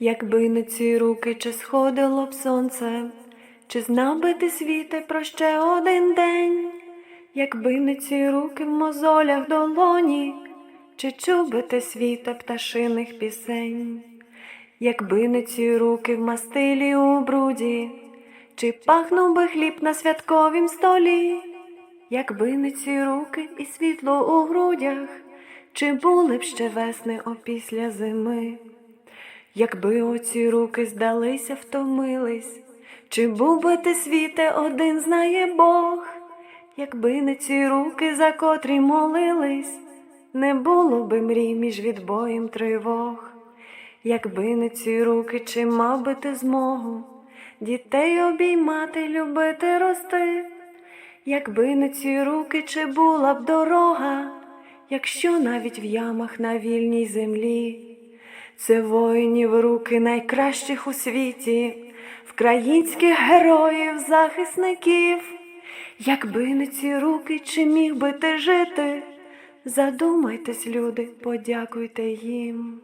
Якби не ці руки, чи сходило б сонце, чи знав би ти світе про ще один день, якби не ці руки в мозолях долоні, чи чув би ти світе пташиних пісень, якби не ці руки в мастилі у бруді, чи пахнув би хліб на святковім столі, якби не ці руки і світло у грудях, чи були б ще весни опісля зими. Якби оці руки здалися, втомились, чи був би ти світе один знає Бог, якби не ці руки, за котрі молились, не було би мрій між відбоєм тривог, якби не ці руки, чи мав би ти змогу дітей обіймати, любити, рости, якби не ці руки, чи була б дорога, якщо навіть в ямах на вільній землі. Це воїнів руки найкращих у світі, вкраїнських героїв, захисників. Якби не ці руки, чи міг би ти жити? Задумайтесь, люди, подякуйте їм.